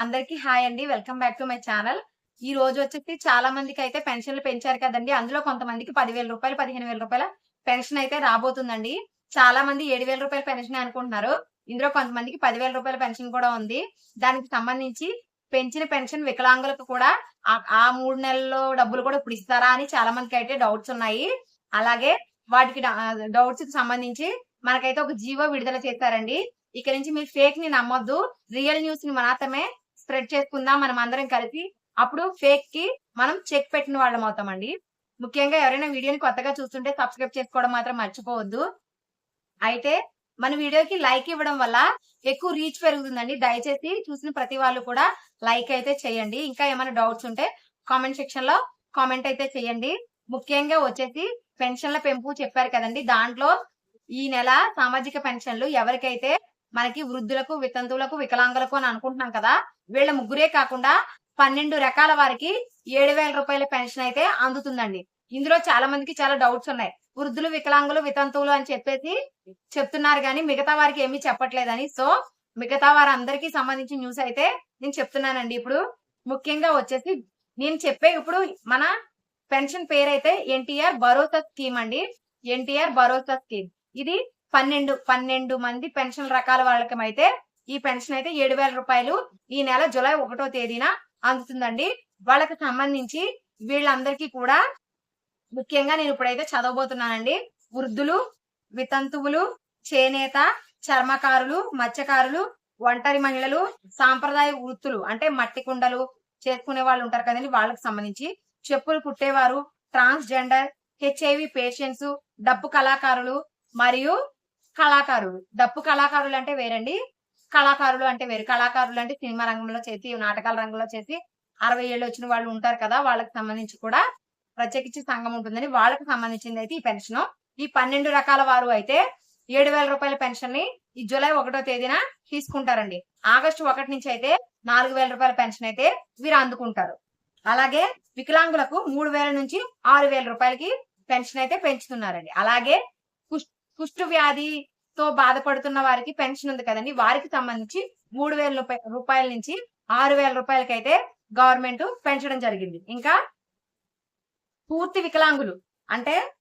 అందరికీ హాయ్ అండి. Welcome back to my channel. ఈ రోజు వచ్చేసి చాలా మందికి అయితే పెన్షన్లు పెంచారు కదండి. అందులో కొంతమందికి పదివేల రూపాయలు పదిహేను వేల రూపాయల పెన్షన్ అయితే రాబోతుందండి. చాలా మంది ఏడు వేల రూపాయల పెన్షన్ అనుకుంటున్నారు. ఇందులో కొంతమందికి పదివేల రూపాయల పెన్షన్ కూడా ఉంది. దానికి సంబంధించి పెంచిన పెన్షన్ వికలాంగులకు కూడా ఆ- మూడు నెలల్లో డబ్బులు కూడా ఇప్పుడు ఇస్తారా అని చాలా మందికి అయితే డౌట్స్ ఉన్నాయి. అలాగే వాటికి డౌట్స్కి సంబంధించి మనకైతే ఒక జీవో విడుదల చేస్తారండి ఇక నుంచి మీరు ఫేక్ని నమ్మొద్దు. రియల్ న్యూస్ని మాత్రమే స్ప్రెడ్ చేసుకుందాం మనం అందరం కలిసి అప్పుడు ఫేక్కి మనం చెక్ పెట్టిన వాళ్ళం అవుతామండి. ముఖ్యంగా ఎవరైనా వీడియోని కొత్తగా చూస్తుంటే సబ్స్క్రైబ్ చేసుకోవడం మాత్రం మర్చిపోవద్దు. అయితే మన వీడియోకి లైక్ ఇవ్వడం వల్ల ఎక్కువ రీచ్ పెరుగుతుందండి. దయచేసి చూసిన ప్రతి వాళ్ళు కూడా లైక్ అయితే చేయండి. ఇంకా ఏమైనా డౌట్స్ ఉంటే కామెంట్ సెక్షన్లో కామెంట్ అయితే చేయండి. ముఖ్యంగా వచ్చేసి పెన్షన్ల పెంపు చెప్పారు కదండి. దాంట్లో ఈ నెల సామాజిక పెన్షన్లు ఎవరికైతే మనకి వృద్ధులకు వితంతువులకు వికలాంగులకు అని అనుకుంటున్నాం కదా వీళ్ళ ముగ్గురే కాకుండా పన్నెండు రకాల వారికి ఏడు వేల రూపాయల పెన్షన్ అయితే అందుతుందండి. ఇందులో చాలా మందికి చాలా డౌట్స్ ఉన్నాయి. వృద్ధులు వికలాంగులు వితంతువులు అని చెప్పేసి చెప్తున్నారు కానీ మిగతా వారికి ఏమీ చెప్పట్లేదని. సో మిగతా వారందరికీ సంబంధించిన న్యూస్ అయితే నేను చెప్తున్నానండి. ఇప్పుడు ముఖ్యంగా వచ్చేసి నేను చెప్పే ఇప్పుడు మన పెన్షన్ పేరు అయితే ఎన్టీఆర్ భరోసా స్కీమ్ అండి. ఎన్టీఆర్ భరోసా స్కీమ్. ఇది పన్నెండు పన్నెండు మంది పెన్షన్ రకాల వాళ్ళకి అయితే ఈ పెన్షన్ అయితే ఏడు వేల రూపాయలు ఈ నెల జూలై ఒకటో తేదీన అందుతుందండి. వాళ్ళకి సంబంధించి వీళ్ళందరికీ కూడా ముఖ్యంగా నేను ఇప్పుడైతే చదవబోతున్నానండి. వృద్ధులు వితంతువులు చేనేత చర్మకారులు మత్స్యకారులు ఒంటరి మహిళలు సాంప్రదాయ వృత్తులు అంటే మట్టి కుండలు చేసుకునే వాళ్ళు ఉంటారు కదండి వాళ్ళకి సంబంధించి. చెప్పులు కుట్టేవారు ట్రాన్స్జెండర్ హెచ్ఐవి పేషెంట్స్ డప్పు కళాకారులు మరియు కళాకారులు. డప్పు కళాకారులు అంటే వేరండి. కళాకారులు అంటే వేరు. కళాకారులు అంటే సినిమా రంగంలో చేసి నాటకాల రంగంలో చేసి అరవై ఏళ్ళు వచ్చిన వాళ్ళు ఉంటారు కదా వాళ్ళకి సంబంధించి కూడా ప్రత్యేకించి సంఘం ఉంటుందని వాళ్ళకి సంబంధించింది అయితే ఈ పెన్షన్. ఈ పన్నెండు రకాల వారు అయితే ఏడు వేల రూపాయల పెన్షన్ని ఈ జూలై ఒకటో తేదీన తీసుకుంటారండి. ఆగస్టు ఒకటి నుంచి అయితే నాలుగు వేల రూపాయల పెన్షన్ అయితే వీరు అందుకుంటారు. అలాగే వికలాంగులకు మూడు వేల నుంచి ఆరు వేల రూపాయలకి పెన్షన్ అయితే పెంచుతున్నారండి. అలాగే కుష్టు వ్యాధితో బాధపడుతున్న వారికి పెన్షన్ ఉంది కదండి. వారికి సంబంధించి మూడు వేల రూపాయల నుంచి ఆరు వేల రూపాయలకి అయితే గవర్నమెంట్ పెంచడం జరిగింది. ఇంకా పూర్తి వికలాంగులు అంటే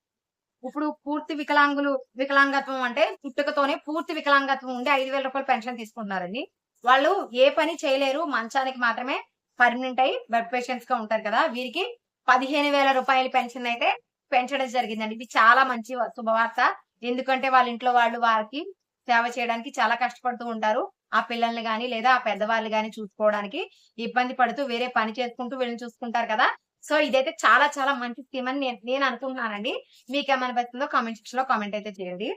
ఇప్పుడు పూర్తి వికలాంగులు వికలాంగత్వం అంటే పుట్టుకతోనే పూర్తి వికలాంగత్వం ఉండి ఐదు వేల రూపాయలు పెన్షన్ తీసుకుంటున్నారండి. వాళ్ళు ఏ పని చేయలేరు. మంచానికి మాత్రమే పర్మనెంట్ అయి బెడ్ పేషెంట్స్గా ఉంటారు కదా. వీరికి పదిహేను వేల రూపాయల పెన్షన్ అయితే పెంచడం జరిగిందండి. ఇది చాలా మంచి వ- శుభవార్త. ఎందుకంటే వాళ్ళ ఇంట్లో వాళ్ళు వారికి సేవ చేయడానికి చాలా కష్టపడుతూ ఉంటారు. ఆ పిల్లల్ని కానీ లేదా ఆ పెద్దవాళ్ళు కానీ చూసుకోవడానికి ఇబ్బంది పడుతూ వేరే పని చేసుకుంటూ వీళ్ళని చూసుకుంటారు కదా. సో ఇదైతే చాలా చాలా మంచి స్కీమ్ అని నేను నేను అనుకుంటున్నానండి. మీకు ఏమనిపిస్తుందో కామెంట్ సెక్షన్లో కామెంట్ అయితే చేయండి.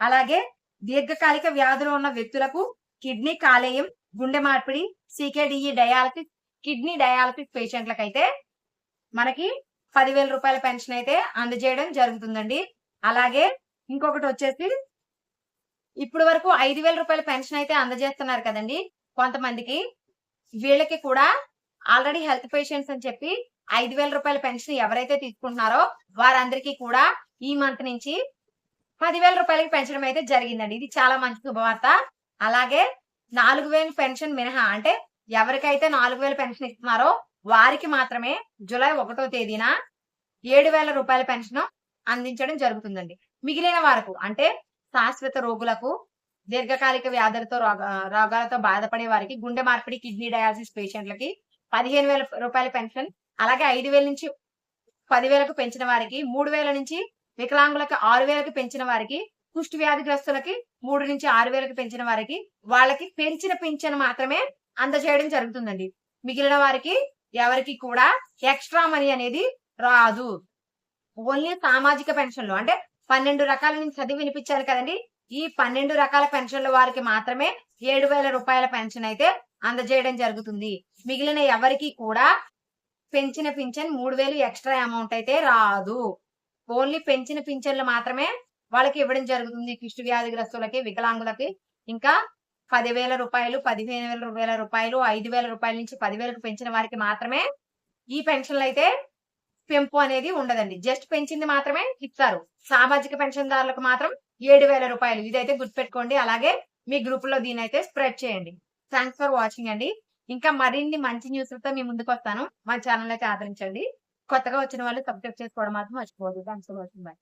అలాగే దీర్ఘకాలిక వ్యాధులు ఉన్న వ్యక్తులకు కిడ్నీ కాలేయం గుండె మార్పిడి సికేడిఈ డయాలసిస్ కిడ్నీ డయాలసిస్ పేషెంట్లకు అయితే మనకి పదివేల రూపాయల పెన్షన్ అయితే అందజేయడం జరుగుతుందండి. అలాగే ఇంకొకటి వచ్చేసి ఇప్పుడు వరకు ఐదు వేల రూపాయల పెన్షన్ అయితే అందజేస్తున్నారు కదండి కొంతమందికి. వీళ్ళకి కూడా ఆల్రెడీ హెల్త్ పేషెంట్స్ అని చెప్పి ఐదు వేల రూపాయల పెన్షన్ ఎవరైతే తీసుకుంటున్నారో వారందరికీ కూడా ఈ మంత్ నుంచి పదివేల రూపాయలకి పెంచడం అయితే జరిగిందండి. ఇది చాలా మంచి శుభవార్త. అలాగే నాలుగు వేల పెన్షన్ మినహా అంటే ఎవరికైతే నాలుగు వేల పెన్షన్ ఇస్తున్నారో వారికి మాత్రమే జూలై ఒకటో తేదీన ఏడు వేల రూపాయల పెన్షన్ అందించడం జరుగుతుందండి. మిగిలిన వారికి అంటే శాశ్వత రోగులకు దీర్ఘకాలిక వ్యాధులతో రోగ- రోగాలతో బాధపడే వారికి గుండె మార్పిడి కిడ్నీ డయాలసిస్ పేషెంట్లకి పదిహేను వేల రూపాయల పెన్షన్ అలాగే ఐదు వేల నుంచి పదివేలకు పెంచిన వారికి మూడు వేల నుంచి వికలాంగులకు ఆరు వేలకు పెంచిన వారికి కుష్టి వ్యాధిగ్రస్తులకి మూడు నుంచి ఆరు వేలకు పెంచిన వారికి వాళ్ళకి పెంచిన పింఛన్ మాత్రమే అందజేయడం జరుగుతుందండి. మిగిలిన వారికి ఎవరికి కూడా ఎక్స్ట్రా మనీ అనేది రాదు. ఓన్లీ సామాజిక పెన్షన్లు అంటే పన్నెండు రకాల నుంచి చదివి వినిపించారు కదండి. ఈ పన్నెండు రకాల పెన్షన్ల వారికి మాత్రమే ఏడు వేల రూపాయల పెన్షన్ అయితే అందజేయడం జరుగుతుంది. మిగిలిన ఎవరికి కూడా పెంచిన పింఛన్ మూడు వేలు ఎక్స్ట్రా అమౌంట్ అయితే రాదు. ఓన్లీ పెంచిన పింఛన్లు మాత్రమే వాళ్ళకి ఇవ్వడం జరుగుతుంది. కుష్టి వ్యాధిగ్రస్తులకి వికలాంగులకి ఇంకా పదివేల రూపాయలు పదిహేను వేల వేల రూపాయలు ఐదు వేల రూపాయల నుంచి పదివేలకు పెంచిన వారికి మాత్రమే ఈ పెన్షన్లు అయితే పెంపు అనేది ఉండదండి. జస్ట్ పెంచింది మాత్రమే ఇస్తారు. సామాజిక పెన్షన్దారులకు మాత్రం ఏడు వేల రూపాయలు. ఇదైతే గుర్తుపెట్టుకోండి. అలాగే మీ గ్రూప్లో దీని అయితే స్ప్రెడ్ చేయండి. థ్యాంక్స్ ఫర్ వాచింగ్ అండి. ఇంకా మరిన్ని మంచి న్యూస్లతో మీ ముందుకు వస్తాను. మా ఛానల్ అయితే ఆదరించండి. కొత్తగా వచ్చిన వాళ్ళు సబ్స్క్రైబ్ చేసుకోవడం మాత్రం మర్చిపోదు థ్యాంక్స్ ఫర్ వాచింగ్. బాయ్.